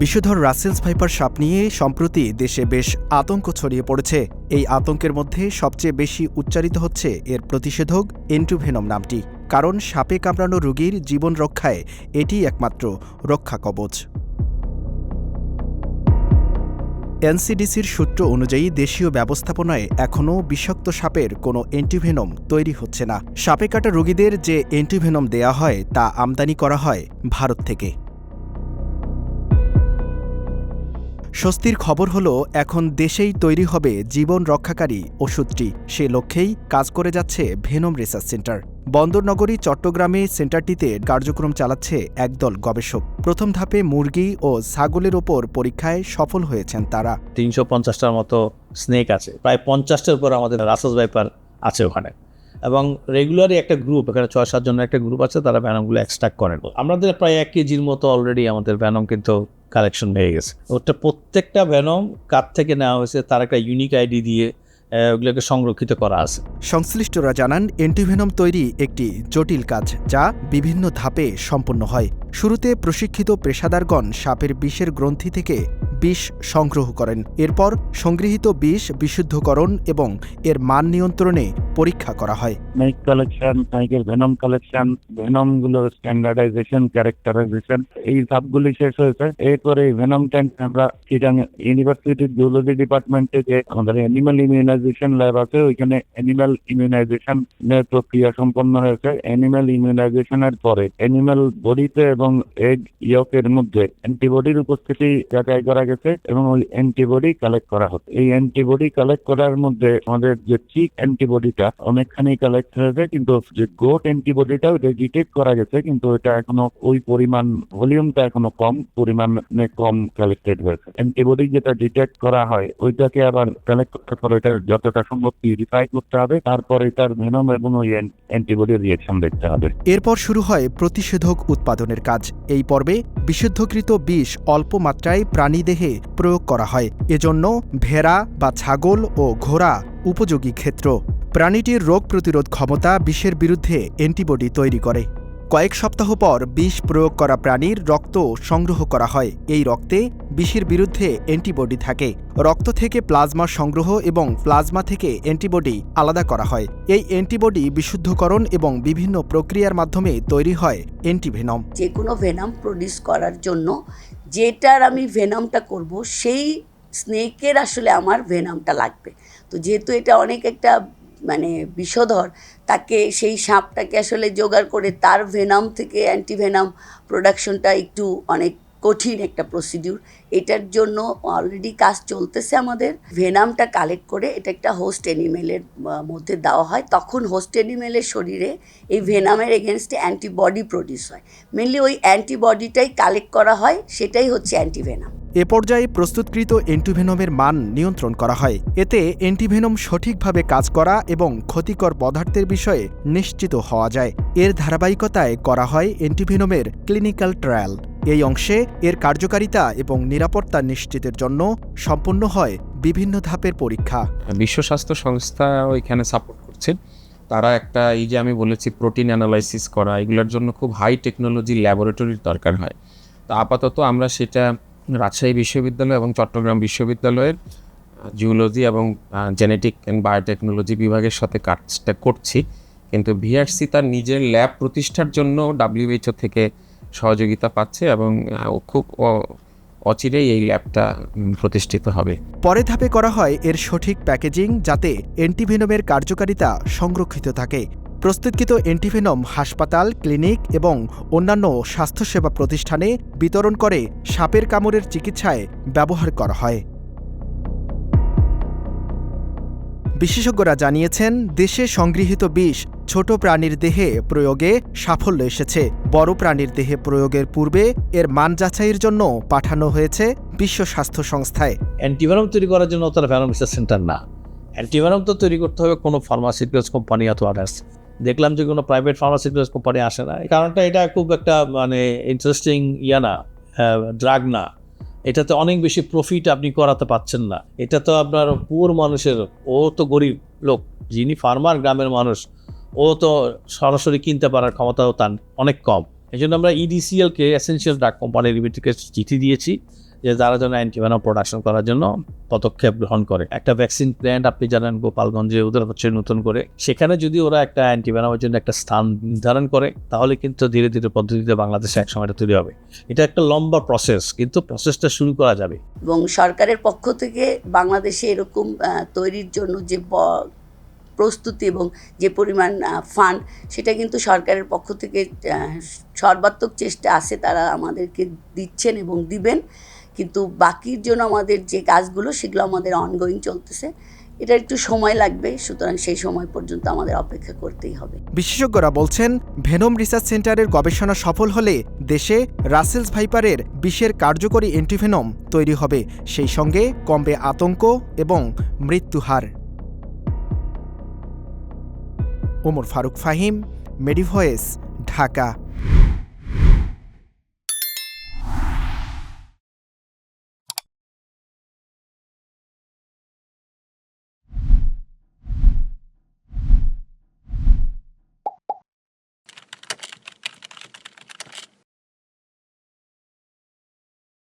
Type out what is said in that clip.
বিষধর Russell's viper সাপ নিয়ে সম্প্রতি দেশে বেশ আতঙ্ক ছড়িয়ে পড়েছে। এই আতঙ্কের মধ্যে সবচেয়ে বেশি উচ্চারিত হচ্ছে এর প্রতিষেধক এন্টুভেনম নামটি। কারণ সাপে কামড়ানো রোগীর জীবন রক্ষায় এটি একমাত্র রক্ষা কবচ। এনসিডিসির সূত্র অনুযায়ী দেশীয় ব্যবস্থাপনায় এখনও বিষাক্ত সাপের কোনো অ্যান্টিভেনম তৈরি হচ্ছে না। সাপে কাটা রোগীদের যে অ্যান্টিভেনম দেয়া হয় তা আমদানি করা হয় ভারত থেকে। স্বস্তির খবর হলো, এখন দেশেই তৈরি হবে জীবন রক্ষাকারী ওষুধটি। সে লক্ষ্যেই কাজ করে যাচ্ছে ভেনম রিসার্চ সেন্টার। বন্দরনগরী, চট্টগ্রামে সেন্টারটিতে কার্যক্রম চালাচ্ছে একদল গবেষক। প্রথম ধাপে মুরগি ও ছাগলের ওপর পরীক্ষায় সফল হয়েছেন তারা। তিনশো পঞ্চাশটার মতো স্নেক আছে। প্রায় পঞ্চাশটার উপর আমাদের রাসাস ভাইপার আছে ওখানে। এবং রেগুলারই একটা গ্রুপ এখানে ছয় সাত জনের একটা গ্রুপ আছে, তারা ভ্যানমগুলো এক্সট্রাক্ট করেন। আমাদের প্রায় এক কেজির মতো অলরেডি আমাদের ভ্যানম কিন্তু কালেকশন হয়ে গেছে। ওটা প্রত্যেকটা ভ্যানম কার থেকে নেওয়া হয়েছে, তার একটা ইউনিক আইডি দিয়ে ওগুলোকে সংরক্ষিত করা আছে। সংশ্লিষ্টরা জানান অ্যান্টিভেনম তৈরি একটি জটিল কাজ, যা বিভিন্ন ধাপে সম্পন্ন হয়। শুরুতে প্রশিক্ষিত পেশাদারগণ সাপের বিষের গ্রন্থি থেকে বিষ সংগ্রহ করেন। এরপর সংগৃহীত বিষ বিশুদ্ধকরণ এবং এর মান নিয়ন্ত্রণে পরীক্ষা করা হয়। স্নেক কালেকশন স্নেকের ভেনম কালেকশন ভেনমগুলো স্ট্যান্ডার্ডাইজেশন ক্যারেক্টারাইজেশন এই সবগুলি শেষ হয়েছে। এরপরে ভেনম ট্যাঙ্ক আমরা চিটাং ইউনিভার্সিটির জুলজি ডিপার্টমেন্টে যে আমাদের অ্যানিমাল ইমিউনাইজেশন ল্যাব আছে, ওইখানে অ্যানিমাল ইমিউনাইজেশন এর প্রক্রিয়া সম্পন্ন হয়েছে। অ্যানিমাল ইমিউনাইজেশনের পরে অ্যানিমাল বডিতে এবং এগ ইয়কের মধ্যে অ্যান্টিবডির উপস্থিতি যাচাই করা গেছে এবং ওই অ্যান্টিবডি কালেক্ট করা হচ্ছে। এই অ্যান্টিবডি কালেক্ট করার মধ্যে আমাদের যে চিক অ্যান্টিবডিটা অনেকখানি কালেক্ট হয়েছে, কিন্তু যে গোট অ্যান্টিবডিটা ওটা ডিটেক্ট করা গেছে, কিন্তু এটা এখনও ওই পরিমাণ ভলিউমটা এখনও কম, পরিমাণে কম কালেক্টেড হয়েছে। অ্যান্টিবডি যেটা ডিটেক্ট করা হয়, ওইটাকে আবার কালেক্ট করার পর এটা যতটা সম্ভব পিউরিফাই করতে হবে, তারপর এটার ভেনম এবং ওই অ্যান্টিবডি রিয়েকশন দেখতে হবে। এরপর শুরু হয় প্রতিষেধক উৎপাদনের কাজ। এই পর্বে বিশুদ্ধকৃত বিষ অল্প মাত্রায় প্রাণীদেহে প্রয়োগ করা হয়। এজন্য ভেড়া বা ছাগল ও ঘোড়া উপযোগী ক্ষেত্র। প্রাণীটির রোগ প্রতিরোধ ক্ষমতা বিষের বিরুদ্ধে অ্যান্টিবডি তৈরি করে। কয়েক সপ্তাহ পর বিষ প্রয়োগ করা প্রাণীর রক্ত সংগ্রহ করা হয়। এই রক্তে বিষের বিরুদ্ধে অ্যান্টিবডি থাকে। রক্ত থেকে প্লাজমা সংগ্রহ এবং প্লাজমা থেকে অ্যান্টিবডি আলাদা করা হয়। এই অ্যান্টিবডি বিশুদ্ধকরণ এবং বিভিন্ন প্রক্রিয়ার মাধ্যমে তৈরি হয় অ্যান্টিভেনম। যে কোনো ভেনাম প্রডিউস করার জন্য যেটার আমি ভেনামটা করব, সেই স্নেকের আসলে আমার ভেনামটা লাগবে। তো যেহেতু এটা অনেক একটা মানে বিষধর, তাকে সেই সাপটাকে আসলে জোগাড় করে তার ভেনাম থেকে অ্যান্টিভেনাম প্রোডাকশনটা একটু অনেক কঠিন একটা প্রসিডিউর এটার জন্য অলরেডি কাজ চলতেছে আমাদের। ভেনামটা কালেক্ট করে এটা একটা হোস্ট অ্যানিমেলের মধ্যে দেওয়া হয়। তখন হোস্ট অ্যানিমেলের শরীরে এই ভেনামের এগেনস্টে অ্যান্টিবডি প্রডিউস হয়। মেনলি ওই অ্যান্টিবডিটাই কালেক্ট করা হয়, সেটাই হচ্ছে অ্যান্টিভেনাম এ পর্যায়ে প্রস্তুতকৃত অ্যান্টিভেনমের মান নিয়ন্ত্রণ করা হয়। এতে অ্যান্টিভেনম সঠিকভাবে কাজ করা এবং ক্ষতিকর পদার্থের বিষয়ে নিশ্চিত হওয়া যায়। এর ধারাবাহিকতায় করা হয় অ্যান্টিভেনমের ক্লিনিক্যাল ট্রায়াল এই অংশে এর কার্যকারিতা এবং নিরাপত্তা নিশ্চিতের জন্য সম্পন্ন হয় বিভিন্ন ধাপের পরীক্ষা। বিশ্ব স্বাস্থ্য সংস্থা এখানে সাপোর্ট করছে। তারা একটা এই যে আমি বলেছি প্রোটিন অ্যানালাইসিস করা, এগুলোর জন্য খুব হাই টেকনোলজি ল্যাবরেটরির দরকার হয়। তো আপাতত আমরা সেটা রাজশাহী বিশ্ববিদ্যালয় এবং চট্টগ্রাম বিশ্ববিদ্যালয়ের জিওলজি এবং জেনেটিক অ্যান্ড বায়োটেকনোলজি বিভাগের সাথে কাজটা করছি। কিন্তু ভিআরসি তার নিজের ল্যাব প্রতিষ্ঠার জন্য ডাব্লিউএইচও থেকে সহযোগিতা পাচ্ছে এবং খুব অচিরেই এই ল্যাবটা প্রতিষ্ঠিত হবে। পরে ধাপে করা হয় এর সঠিক প্যাকেজিং যাতে অ্যান্টিভেনমের কার্যকারিতা সংরক্ষিত থাকে। প্রস্তুতকৃত অ্যান্টিভেনম হাসপাতাল, ক্লিনিক এবং অন্যান্য স্বাস্থ্যসেবা প্রতিষ্ঠানে বিতরণ করে সাপের কামড়ের চিকিৎসায় ব্যবহার করা হয়। বিশেষজ্ঞরা জানিয়েছেন, দেশে সংগৃহীত বিষ ছোট প্রাণীর দেহে প্রয়োগে সাফল্য এসেছে। বড় প্রাণীর দেহে প্রয়োগের পূর্বে এর মান যাচাইয়ের জন্য পাঠানো হয়েছে বিশ্ব স্বাস্থ্য সংস্থায়। অ্যান্টিভেনম তৈরি করার জন্য তারা ভ্যানম রিসার্চ সেন্টার না। অ্যান্টিভেনম তো তৈরি করতে হবে কোনো ফার্মাসিউটিক্যালস কোম্পানি অথবা আদার্স দেখলাম যে কোনো প্রাইভেট ফার্মাসিউটিক্যালস কোম্পানি আসে না। কারণটা এটা খুব একটা মানে ইন্টারেস্টিং ইয়া না ড্রাগ না। এটাতে অনেক বেশি প্রফিট আপনি করাতে পাচ্ছেন না। এটা তো আপনার পুর মানুষের, ও তো গরিব লোক, যিনি ফার্মার গ্রামের মানুষ, ও তো সরাসরি কিনতে পারার ক্ষমতাও তার অনেক কম। এই জন্য আমরা ইডিসিএলকে এসেন্সিয়াল ড্রাগ কোম্পানি লিমিটেডকে চিঠি দিয়েছি। যে যারা যেন অ্যান্টিভেনম প্রোডাকশন করার জন্য পদক্ষেপ গ্রহণ করে। একটা ভ্যাকসিন প্ল্যান্ট আপনি জানেন, গোপালগঞ্জে ওদের হচ্ছে নতুন করে। সেখানে যদি ওরা একটা অ্যান্টিভেনমের জন্য একটা স্থান নির্ধারণ করে, তাহলে কিন্তু ধীরে ধীরে পদ্ধতিতে বাংলাদেশে এক সময়টা তৈরি হবে। এটা একটা লম্বা প্রসেস কিন্তু প্রসেসটা শুরু করা যাবে। এবং সরকারের পক্ষ থেকে বাংলাদেশে এরকম তৈরির জন্য যে প্রস্তুতি এবং যে পরিমাণ ফান্ড সেটা কিন্তু সরকারের পক্ষ থেকে সর্বাত্মক চেষ্টা আছে তারা আমাদেরকে দিচ্ছেন এবং দিবেন। কিন্তু বাকির জন্য আমাদের যে কাজগুলো, সেগুলো আমাদের অনগোয়িং চলতেছে। এটা একটু সময় লাগবে, সুতরাং সেই সময় পর্যন্ত আমাদের অপেক্ষা করতেই হবে। বিশেষজ্ঞরা বলছেন, ভেনম রিসার্চ সেন্টারের গবেষণা সফল হলে দেশে রাসেলস ভাইপারের বিষের কার্যকরী অ্যান্টিভেনম তৈরি হবে। সেই সঙ্গে কমবে আতঙ্ক এবং মৃত্যুহার ওমর ফারুক ফাহিম, মেডিভয়েস, ঢাকা।